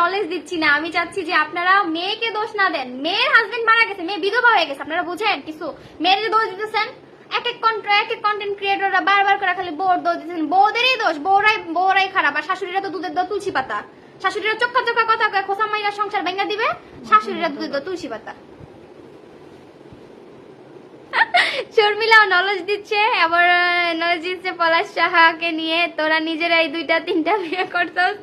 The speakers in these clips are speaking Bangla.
নলেজ দিচ্ছি না। আমি চাচ্ছি যে আপনারা মেয়েকে দোষ না দেন। মেয়ের হাজবেন্ড মারা গেছে, মেয়ে বিধবা হয়ে গেছে, আপনারা বুঝেন কিছু? মেয়ের যে দোষ দিতেছেন, এক এক কন্ট্রা এক এক কন্টেন্ট ক্রিয়েটররা বারবার করে খালি বউর দোষ দিতেছেন। বউদেরই দোষ, বউরাই বউরাই খারাপ, আর শাশুড়িরা তো দুধের দোষ তুলসী পাতা। শাশুড়িরা চোখা চোখা কথা খোসা মাইরা সংসার ভেঙে দিবে, শাশুড়িরা দুধের দোষ তুলসী পাতা। শর্মিলাও নলেজ দিচ্ছে। আবার নলেজ দিচ্ছে পলাশ সাহাকে নিয়ে। তোরা নিজেরাই দুইটা, তিনটা বিয়ে করছস।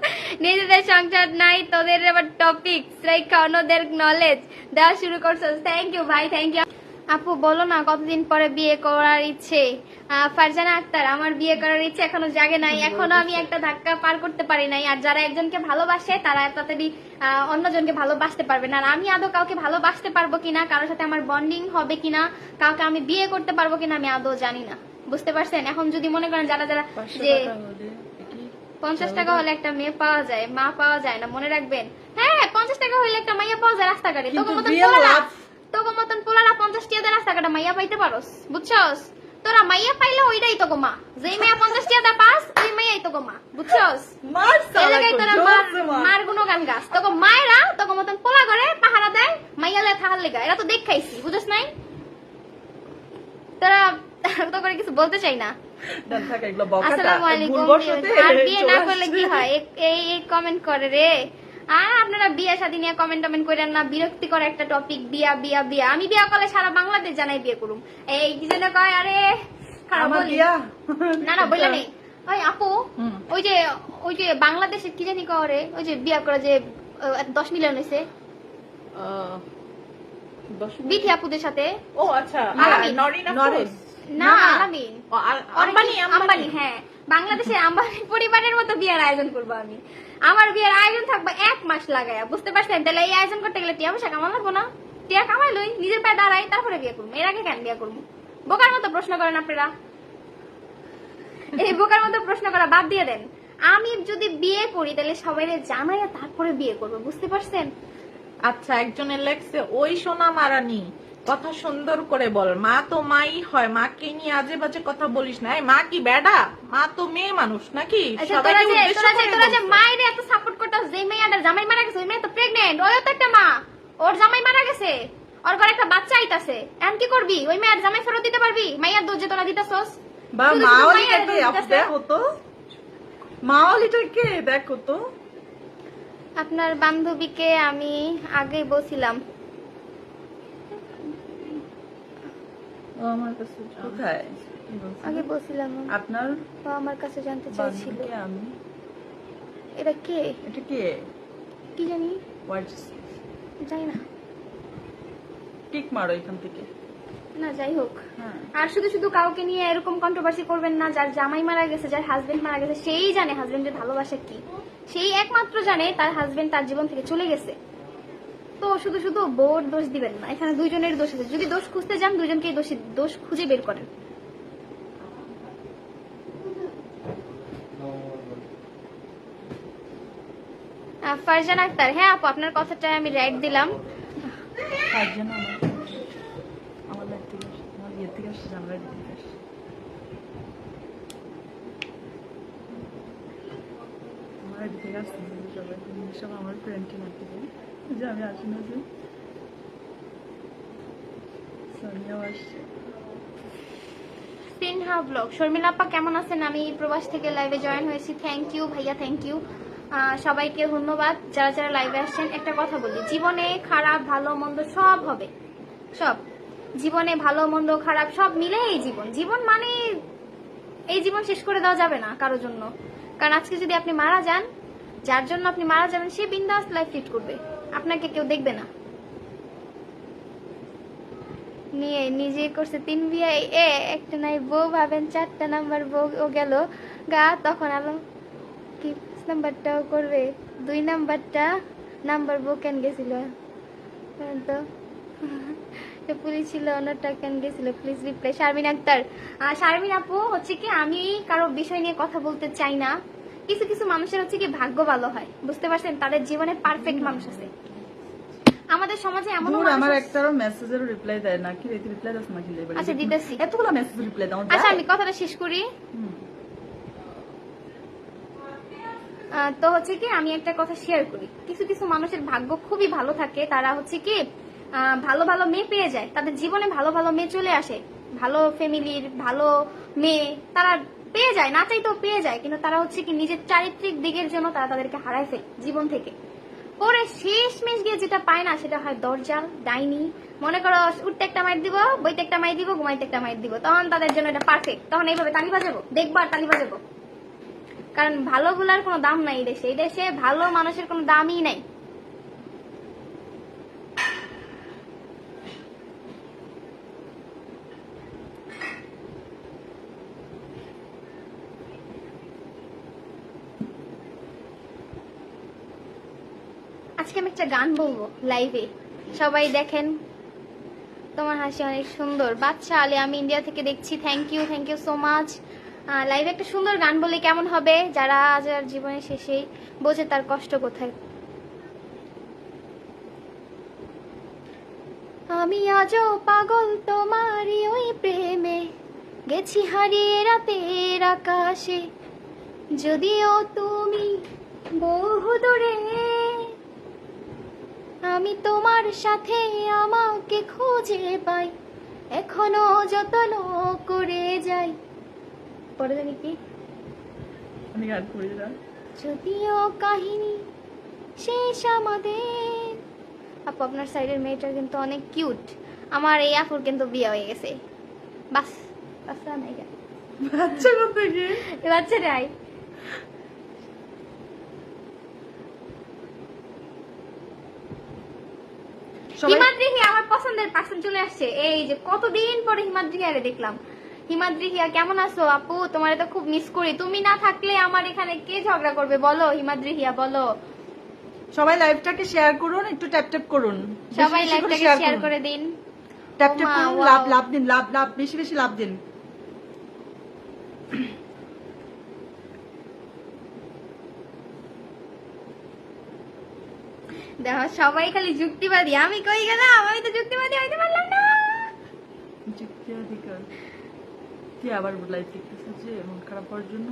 নিজেদের সংসার নাই, তোদের আবার টপিক লাইক অন্যদের নলেজ দেওয়া শুরু করছস। থ্যাংক ইউ ভাই থ্যাংক ইউ আপু বলো না কতদিন পরে বিয়ে করার ইচ্ছে? ফারজানা আক্তার আমার বিয়ে করার ইচ্ছে এখনও জাগে নাই। এখনও আমি একটা ধাক্কা পার করতে পারি নাই। আর যারা একজনকে ভালোবাসে তারা তাড়াতাড়ি অন্যজনকে ভালোবাসতে পারবে না। আর আমি আদৌ কাউকে ভালোবাসতে পারব কিনা কারোর সাথে আমার বন্ডিং হবে কিনা কাউকে আমি বিয়ে করতে পারব কিনা আমি আদৌ জানি না। বুঝতে পারছেন? এখন যদি মনে করেন যারা যারা যে পঞ্চাশ টাকা হলে একটা মেয়ে পাওয়া যায় মা পাওয়া যায় না মনে রাখবেন। হ্যাঁ পঞ্চাশ টাকা হলে একটা মাইয়া পাওয়া যায় রাস্তাঘাটে। তোকে কিন্তু তোকে মতন পোলারা পঞ্চাশ টিয়া রাস্তাঘাটে মাইয়া পাইতে পারোস বুঝছস? তোরা মাইয়া পাইলে ওইটাই তোকে মা। যেই মাইয়া পঞ্চাশ টিয়া পাস ওই মাইয়াই তোকে মা বুঝছস? তোরা মার মার গুণগান গাছ তোকে মায়েরা তোকে মতন পোলা করে পাহারা দেয় মাইয়ালে থাকার লেগা। এরা তো দেখাইছি বুঝছ নাই? তোরা তো করে কিছু বলতে চাই না। আসসালামু আলাইকুম আর বিয়ে না করলে কি হয়? এই এই কমেন্ট করে রে। আর আপনারা বিয়ে শাদী নিয়ে কমেন্ট টমেন্ট করেন না। বিরক্তি করে একটা টপিক বিয়া বিয়া বিয়া। আমি বিয়া করলে সারা বাংলাদেশ জানাই বিয়ে করুম। এই কি যেন কয় আরে খারাপ বলি। না না বললে নেই ওই আপু ওই যে ওই যে বাংলাদেশে কি জানি করে ওই যে বিয়া করে যে দশ মিলিয়ন হয়েছে। বিথি আপুদের সাথে। ও আচ্ছা। না আলামিন। আম্বানি আম্বানি। হ্যাঁ। বাংলাদেশের আম্বানি পরিবারের মতো বিয়ার আয়োজন করব আমি। আমার বিয়ের আয়োজন থাকবে এক মাস লাগায় বুঝতে পারছেন? তাহলে এই আয়োজন করতে গেলে টিয়া পয়সা কামা লাগবো না। টিয়া কামাই লই, নিজের পায়ে দাঁড়াই, তারপরে বিয়ে করব। এর আগে কেন বিয়ে করব? বোকার মতো প্রশ্ন করেন আপনারা। এই বোকার মতো প্রশ্ন করা বাদ দিয়ে দেন। আমি যদি বিয়ে করি, তাহলে সবাই জানাইয়া তারপরে বিয়ে করব, বুঝতে পারছেন? আচ্ছা একজনের লেখছে, ওই সোনা মারানি। কথা সুন্দর করে বল। মা তো মাই হয় মাকে নিয়ে আজে বাজে কথা বলিস না। মা কি বেডা মা তো মেয়ে মানুষ নাকি? আচ্ছা সবাইকে উদ্দেশ্য করে তোরা যে মায়ের এত সাপোর্ট করতাস যে মেয়েটার জামাই মারা গেছে ওই মেয়ে তো তো একটা মা। ওর জামাই মারা গেছে ওর ঘরে একটা বাচ্চা আইতাছে। এখন কি করবি? ওই মেয়ের জামাই ফেরত দিতে পারবি? মাইয়ার দোষ যে তোরা দিতাছস। বা কে? দেখো তো। আপনার বান্ধবীকে আমি আগে বলছিলাম। ও আমার কাছে কোথায়? আগে বলছিলাম। আপনার? ও আমার কাছে জানতে চাইছিল। আমি। এটা কে? এটা কে? কি জানি? জানি না। টিক মারো এখান থেকে। না যাই হোক। হ্যাঁ। আর শুধু শুধু কাউকে নিয়ে এরকম কন্ট্রোভার্সি করবেন না যার জামাই মারা গেছে যার হাজবেন্ড মারা গেছে সেই জানে হাজবেন্ডের ভালোবাসা কি। সেই একমাত্র জানে তার হাজবেন্ড তার জীবন থেকে চলে গেছে। তো শুধু শুধু বোর দোষ দিবেন না, এখানে দুইজনের দোষ আছে। যদি দোষ খুঁজতে যান দুজনকেই দোষী খুঁজে বের করেন। ফারজান আক্তার হ্যাঁ আপু, আপনার কথাটায় আমি রাইট দিলাম। আমার যে আমি আসি না যে সোনিয়াও আসছে সিনহা ব্লগ শর্মিলা আপা কেমন আছেন? আমি প্রবাস থেকে লাইভে জয়েন হয়েছি। থ্যাংক ইউ ভাইয়া থ্যাংক ইউ সবাইকে ধন্যবাদ। যারা যারা লাইভে আসছেন, একটা কথা বলি। জীবনে খারাপ, ভালো, মন্দ সব হবে। সব। জীবনে ভালো, মন্দ, খারাপ সব মিলে এই জীবন। জীবন মানে এই জীবন শেষ করে দেওয়া যাবে না কারোর জন্য। কারণ আজকে যদি আপনি মারা যান যার জন্য আপনি মারা যাবেন, সে বিন্দাস লাইফ লিড করবে। আপনাকে কেউ দেখবে না। নিয়ে নিজে করছে তিন বিয়ে, এ একটা নাই, বউ ভাবেন, চারটা নাম্বার বউ, ও গেল। গা, তখন আলো কি নাম্বারটাও করবে? দুই নাম্বারটা নাম্বার বউ কেন গেছিল? তো? পুলিশ ছিল, অন্যটা কেন গেছিল? Please reply Sharmin Akter. Sharmin আপু, হচ্ছে কি আমি কারও বিষয় নিয়ে কথা বলতে চাই না। কিছু কিছু মানুষের হচ্ছে কি ভাগ্য ভালো হয়। বুঝতে পারছেন? তাদের জীবনে পারফেক্ট মানুষ আছে। আমাদের সমাজে এমন আমার একটারও রিপ্লাই দেয় না। কি রে রিপ্লাই দাস না কি আচ্ছা, দিতেছি। এতগুলো মেসেজ রিপ্লাই দাও আচ্ছা আমি কথাটা শেষ করি। তো হচ্ছে কি আমি একটা কথা শেয়ার করি। কিছু কিছু মানুষের ভাগ্য খুবই ভালো থাকে। তারা হচ্ছে কি ভালো ভালো মেয়ে পেয়ে যায়। তাদের জীবনে ভালো ভালো মেয়ে চলে আসে। ভালো ফ্যামিলির ভালো মেয়ে তারা পেয়ে যায়, না চাইতেও পেয়ে যায়, কিন্তু তারা হচ্ছে কি নিজের চারিত্রিক দিকের জন্য তারা তাদেরকে হারায় ফেলে জীবন থেকে। পরে শেষ মেশ গিয়ে যেটা পায় না, সেটা হয় দরজাল, ডাইনি, মনে করো উঠতে একটা মাইর দিব, বইতে একটা মাইর দিব, ঘুমাইতে একটা মাইর দিব, তখন তাদের জন্য এটা পারফেক্ট তখন এইভাবে তালি বাজাবো, দেখব আর তালি বাজাবো। কারণ ভালো ভালোগুলার কোনো দাম নাই এই দেশে এই দেশে ভালো মানুষের কোনো দামই নাই। আজকে আমি একটা গান বলব লাইভে সবাই দেখেন, তোমার হাসি অনেক সুন্দর। বাচ্চা আলে, আমি ইন্ডিয়া থেকে দেখছি thank you thank you so much লাইভে একটা সুন্দর গান বলে কেমন হবে? যারা আজ আর জীবনের শেষেই বোঝে তার কষ্ট কোথায়। আমি আজও পাগল তোমারই ওই প্রেমে, গেছি হারিয়ে রাতের আকাশে। যদিও তুমি বহু দূরে তোমার সাথে আমাকে খুঁজে পাই। এখনও যত্ন করে যাই। পরে জানি কি? আমি যদিও কাহিনী শেষ আমাদের। আপু আপনার সাইডের মেয়েটা কিন্তু অনেক কিউট আমার এই আপুর কিন্তু বিয়ে হয়ে গেছে। বাস বাস আর নাই। বাচ্চা কথা কি এ বাচ্চাটাই সবাই হিমাদ্রিহি আমার পছন্দের পার্সন চলে আসছে। এই যে কতদিন পরে হিমাদ্রিহি আরে দেখলাম। হিমাদ্রিহিয়া কেমন আছো? আপু তোমার তো খুব মিস করি। তুমি না থাকলে আমার এখানে কে ঝগড়া করবে? বলো হিমাদ্রিহিয়া বলো। সবাই লাইভটাকে শেয়ার করুন একটু ট্যাপ ট্যাপ করুন। সবাই লাইভটাকে শেয়ার করে দিন। ট্যাপ ট্যাপ করুন লাভ লাভ দিন লাভ লাভ বেশি বেশি লাভ দিন। দেখো সবাই খালি যুক্তিবাদী। আমি কই গেলাম? আমি তো যুক্তিবাদী হইতে পারলাম না। যুক্তি অধিকার কি আবার লাইভ দেখতেছে যে মন খারাপ হওয়ার জন্য?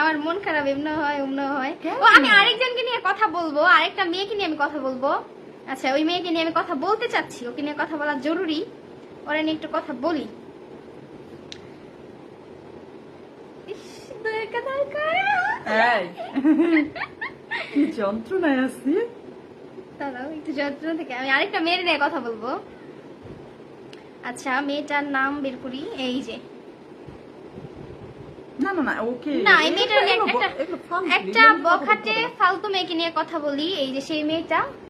আমার মন খারাপ এমন হয় অমন হয়। ও আমি আরেকজনকে নিয়ে কথা বলব আরেকটা মেয়েকে নিয়ে আমি কথা বলব। আচ্ছা ওই মেয়েকে নিয়ে আমি কথা বলতে চাচ্ছি ওকে নিয়ে কথা বলা জরুরি। ওরা নিয়ে একটু কথা বলি। যন্ত্রণায় আছি? দাঁড়াও একটু যন্ত্রণা থেকে আমি আরেকটা মেয়ের নিয়ে কথা বলব। আচ্ছা মেয়েটার নাম বের করি এই যে। না না না ওকে। না এই মেয়েটার একটা বখাটে। ফালতু মেয়েকে নিয়ে কথা বলি এই যে সেই মেয়েটা।